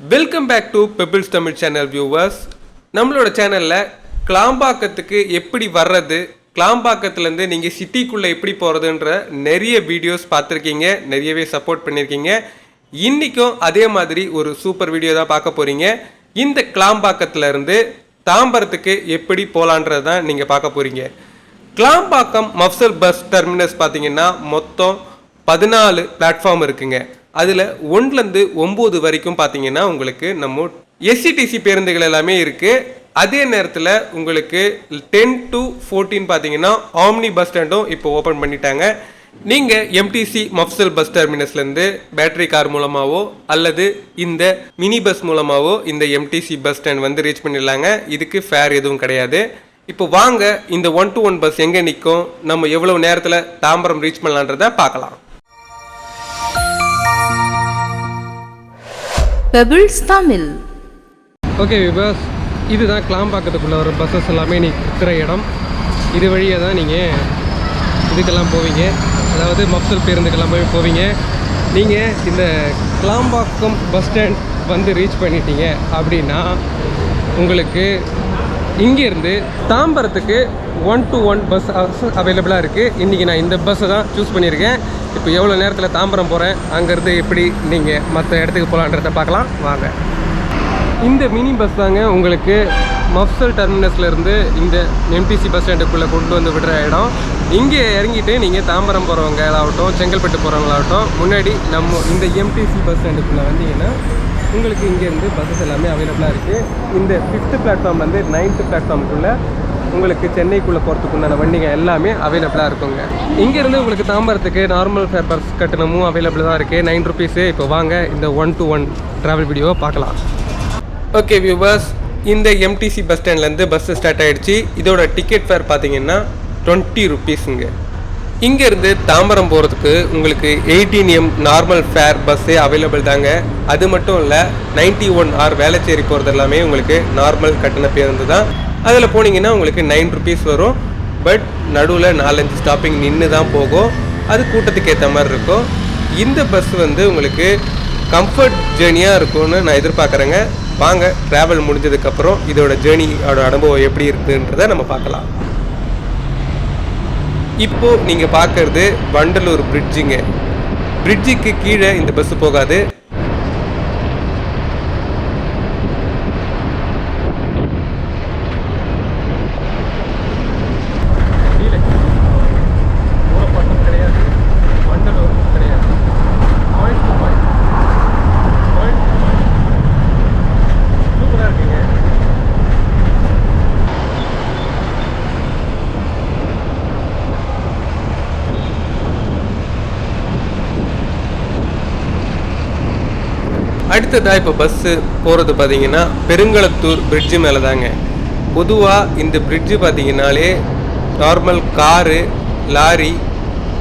Welcome back to Pebbles Tamil channel viewers நம்மளோட சேனலில் கிளாம்பாக்கத்துக்கு எப்படி வர்றது கிளாம்பாக்கத்துலேருந்து நீங்கள் சிட்டிக்குள்ளே எப்படி போகிறதுன்ற நிறைய வீடியோஸ் பார்த்துருக்கீங்க நிறையவே சப்போர்ட் பண்ணியிருக்கீங்க இன்றைக்கும் அதே மாதிரி ஒரு சூப்பர் வீடியோ தான் பார்க்க போகிறீங்க இந்த கிளாம்பாக்கத்துலேருந்து தாம்பரத்துக்கு எப்படி போகலான்றது தான் நீங்கள் பார்க்க போகிறீங்க கிளாம்பாக்கம் மஃப்சல் பஸ் டெர்மினஸ் பார்த்தீங்கன்னா மொத்தம் பதினாலு பிளாட்ஃபார்ம் இருக்குங்க. அதில் ஒன்றுலேருந்து ஒம்பது வரைக்கும் பார்த்தீங்கன்னா உங்களுக்கு நம்ம எஸ்சிடிசி பேருந்துகள் எல்லாமே இருக்குது அதே நேரத்தில் உங்களுக்கு டென் டு ஃபோர்டீன் பார்த்தீங்கன்னா ஆம்னி பஸ் ஸ்டாண்டும் இப்போ ஓப்பன் பண்ணிட்டாங்க. நீங்கள் எம்டிசி மஃப்சல் பஸ் டெர்மினஸ்லேருந்து பேட்டரி கார் மூலமாகவோ அல்லது இந்த மினி பஸ் மூலமாகவோ இந்த எம்டிசி பஸ் ஸ்டாண்ட் வந்து ரீச் பண்ணிடலாங்க. இதுக்கு ஃபேர் எதுவும் கிடையாது. இப்போ வாங்க இந்த ஒன் டு ஒன் பஸ் எங்கே நிற்கும் நம்ம எவ்வளோ நேரத்தில் தாம்பரம் ரீச் பண்ணலான்றதை பார்க்கலாம் பெபிள்ஸ் தமிழ் ஓகே விபாஸ் இதுதான் கிளாம்பாக்கத்துக்குள்ளே வர பஸ்ஸஸ் எல்லாமே. நிற்கிற இடம். இது வழியாக தான் நீங்கள் இதுக்கெல்லாம் போவீங்க. அதாவது மப்சல் பேருந்துக்கெல்லாம் போய் போவீங்க. நீங்கள் இந்த கிளாம்பாக்கம் பஸ் ஸ்டாண்ட் வந்து ரீச் பண்ணிட்டீங்க அப்படின்னா உங்களுக்கு இங்கேருந்து தாம்பரத்துக்கு ஒன் டு ஒன் பஸ் அவைலபிளாக இருக்குது இன்றைக்கி நான் இந்த பஸ்ஸை தான் சூஸ் பண்ணியிருக்கேன். இப்போ எவ்வளோ நேரத்தில் தாம்பரம் போகிறேன் அங்கேருந்து எப்படி நீங்கள் மற்ற இடத்துக்கு போகலான்றதை பார்க்கலாம். வாங்க. இந்த மினி பஸ் தாங்க உங்களுக்கு மஃப்சல் டெர்மினஸ்லேருந்து இந்த எம்டிசி பஸ் ஸ்டாண்டுக்குள்ளே கொண்டு வந்து விடுற இடம். இங்கே இறங்கிட்டு நீங்கள் தாம்பரம் போகிறவங்களாகட்டும் செங்கல்பட்டு போகிறவங்களாகட்டும் முன்னாடி நம்ம இந்த எம்டிசி பஸ் ஸ்டாண்டுக்குள்ளே வந்தீங்கன்னா உங்களுக்கு இங்கேருந்து பஸ்ஸஸ் எல்லாமே அவைலபிளாக இருக்குது இந்த ஃபிஃப்த்து பிளாட்ஃபார்ம்லேருந்து நைன்த்து பிளாட்ஃபார்முக்குள்ளே உங்களுக்கு சென்னைக்குள்ளே போகிறதுக்கு உண்டான வண்டிங்க எல்லாமே அவைலபிளாக இருக்குங்க. இங்கேருந்து உங்களுக்கு தாம்பரத்துக்கு நார்மல் ஃபேர் பஸ் கட்டணமும் அவைலபிள் தான் இருக்குது நைன் ருபீஸு இப்போ வாங்க. இந்த ஒன் டு ஒன் ட்ராவல் வீடியோவை பார்க்கலாம். ஓகே வியூவர்ஸ் இந்த எம்டிசி பஸ் ஸ்டாண்ட்லேருந்து பஸ் ஸ்டார்ட் ஆகிடுச்சு இதோட டிக்கெட் ஃபேர் பார்த்தீங்கன்னா டுவெண்ட்டி ருபீஸுங்க இங்கேருந்து தாம்பரம் போகிறதுக்கு உங்களுக்கு எயிட்டீன் எம் நார்மல் ஃபேர் பஸ்ஸே அவைலபிள் தாங்க. அது மட்டும் இல்லை நைன்ட்டி ஒன் ஆர் வேளச்சேரி போகிறது எல்லாமே உங்களுக்கு நார்மல் கட்டண பேருந்து தான். அதில் போனீங்கன்னா உங்களுக்கு நைன் ருபீஸ் வரும். பட் நடுவில் நாலஞ்சு ஸ்டாப்பிங் நின்று தான் போகும். அது கூட்டத்துக்கு ஏற்ற மாதிரி இருக்கும். இந்த பஸ் வந்து உங்களுக்கு கம்ஃபர்ட் ஜேர்னியாக இருக்கும்னு நான் எதிர்பார்க்குறேங்க. வாங்க ட்ராவல் முடிஞ்சதுக்கப்புறம் இதோட ஜேர்னியோட அனுபவம் எப்படி இருக்குன்றதை நம்ம பார்க்கலாம். இப்போது நீங்கள் பார்க்குறது வண்டலூர் பிரிட்ஜுங்க பிரிட்ஜுக்கு கீழே இந்த பஸ்ஸு போகாது கிடையாது வண்டலூர் கிடையாது point to point point to point சூப்பராக இருக்குங்க அடுத்ததாக இப்போ பஸ்ஸு போகிறது பார்த்தீங்கன்னா பெருங்களத்தூர் பிரிட்ஜு மேலே தாங்க பொதுவாக இந்த bridge பார்த்திங்கனாலே normal car lorry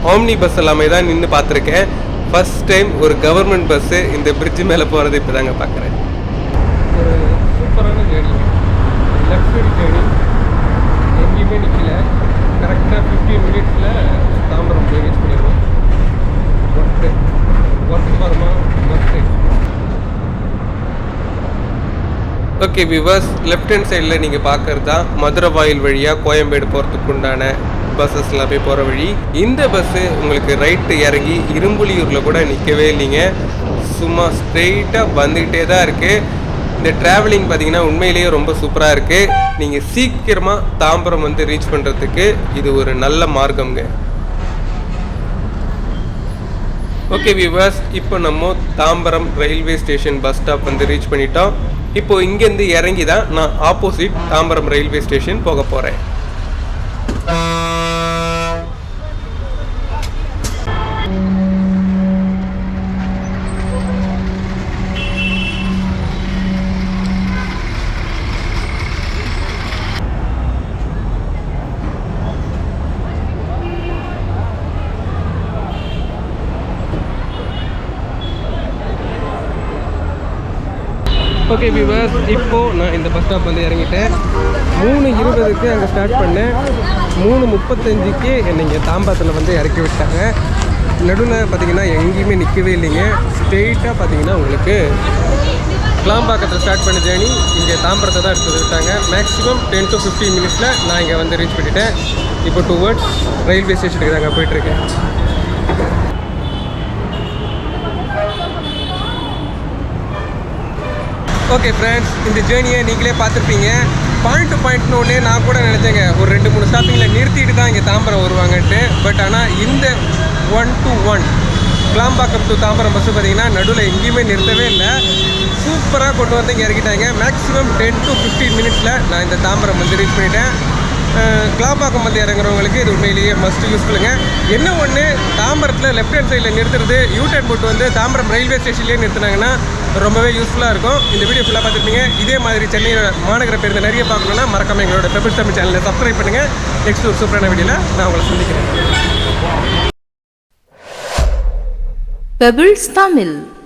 omni bus எல்லாமே தான் நின்று பார்த்துருக்கேன் ஃபஸ்ட் டைம் ஒரு கவர்மெண்ட் பஸ்ஸு இந்த பிரிட்ஜு மேலே போகிறது இப்போ தாங்க பார்க்குறேன் ஒரு சூப்பரான ஜேர்னி லக்ஸரி ஜேர்னி எங்கேயுமே நிற்கல கரெக்டாக ஃபிஃப்டீன் மினிட்ஸில் தாம்பரம் போய் ரீச் பண்ணிடுவோம் ஒர்க்கு ஒர்க்கு வருமா work okay viewers left hand சைடில் நீங்கள் பார்க்குறது தான் மதுரை வாயில் வழியாக கோயம்பேடு போகிறதுக்கு உண்டான பஸ்ஸஸ்லாம் போய் போகிற வழி. இந்த பஸ்ஸு உங்களுக்கு ரைட்டு இறங்கி இரும்புலியூரில் கூட நிற்கவே இல்லைங்க. சும்மா ஸ்ட்ரெயிட்டாக வந்துக்கிட்டே தான் இருக்குது இந்த ட்ராவலிங் பார்த்தீங்கன்னா உண்மையிலேயே ரொம்ப சூப்பராக இருக்குது நீங்கள் சீக்கிரமாக தாம்பரம் வந்து ரீச் பண்ணுறதுக்கு இது ஒரு நல்ல மார்க்கம்ங்க. ஓகே விவாஸ் இப்போ நம்ம Tambaram railway station bus stop வந்து ரீச் பண்ணிட்டோம். இப்போ இங்கேருந்து இறங்கி தான் நான் ஆப்போசிட் தாம்பரம் ரயில்வே ஸ்டேஷன் போக போகிறேன் ஓகே வியூவர்ஸ் இப்போது நான் இந்த பஸ் ஸ்டாப் வந்து இறங்கிட்டேன். மூணு இருபதுக்கு அங்கே ஸ்டார்ட் பண்ணேன். மூணு முப்பத்தஞ்சுக்கு என்னை இங்கே தாம்பரத்தில் வந்து இறக்கி விட்டாங்க. நடுவில் பார்த்தீங்கன்னா எங்கேயுமே நிற்கவே இல்லைங்க. ஸ்ட்ரெயிட்டாக பார்த்தீங்கன்னா உங்களுக்கு கிளாம்பாக்கத்தில் ஸ்டார்ட் பண்ண ஜேர்னி இங்கே தாம்பரத்தை தான் எடுத்து விட்டாங்க. மேக்ஸிமம் டென் டு ஃபிஃப்டீன் மினிட்ஸில் நான் இங்கே வந்து ரீச் பண்ணிட்டேன். இப்போ டூ வேர்ட்ஸ் ரயில்வே ஸ்டேஷனுக்கு தாங்க போயிட்டுருக்கேன் ஓகே ஃப்ரெண்ட்ஸ் இந்த ஜேர்னியை நீங்களே பார்த்துருப்பீங்க. பாயிண்ட் டு பாயிண்ட்னு ஒன்றே நான் கூட நினச்சேங்க. ஒரு ரெண்டு மூணு ஸ்டாப்பிங்கில் நிறுத்திட்டு தான் இங்கே தாம்பரம் வருவாங்கன்ட்டு. பட் ஆனால் இந்த one two one Kilambakkam to Tambaram bus பார்த்தீங்கன்னா நடுவில் எங்கேயுமே நிறுத்தவே இல்லை. சூப்பராக கொண்டு வந்து இங்கே இறக்கிட்டாங்க. மேக்ஸிமம் டென் டு ஃபிஃப்டீன் மினிட்ஸில் நான் இந்த தாம்பரம் வந்து ரீச் பண்ணிட்டேன். அஹ் வந்து இறங்குறவங்களுக்கு இது உண்மையிலேயே மஸ்ட் யூஸ்ஃபுல்லுங்க என்ன ஒன்று தாம்பரத்தில் லெஃப்ட் ஹேண்ட் சைடில் நிறுத்துறது யூ போட்டு வந்து தாம்பரம் ரயில்வே ஸ்டேஷன்லேயே நிறுத்துனாங்கன்னா ரொம்பவே யூஸ்ஃபுல்லாக இருக்கும். இந்த வீடியோ ஃபுல்லாக பார்த்துருப்பீங்க. இதே மாதிரி சென்னை மாநகர பேருந்து நிறைய பார்க்கணுன்னா மறக்காம எங்களோட பெபிள் தமிழ் சேனலை சப்ஸ்கிரைப் பண்ணுங்கள் நெக்ஸ்ட் ஒரு சூப்பரான வீடியோவில் நான் உங்களை சந்திக்கிறேன். பெபிள்ஸ் தமிழ்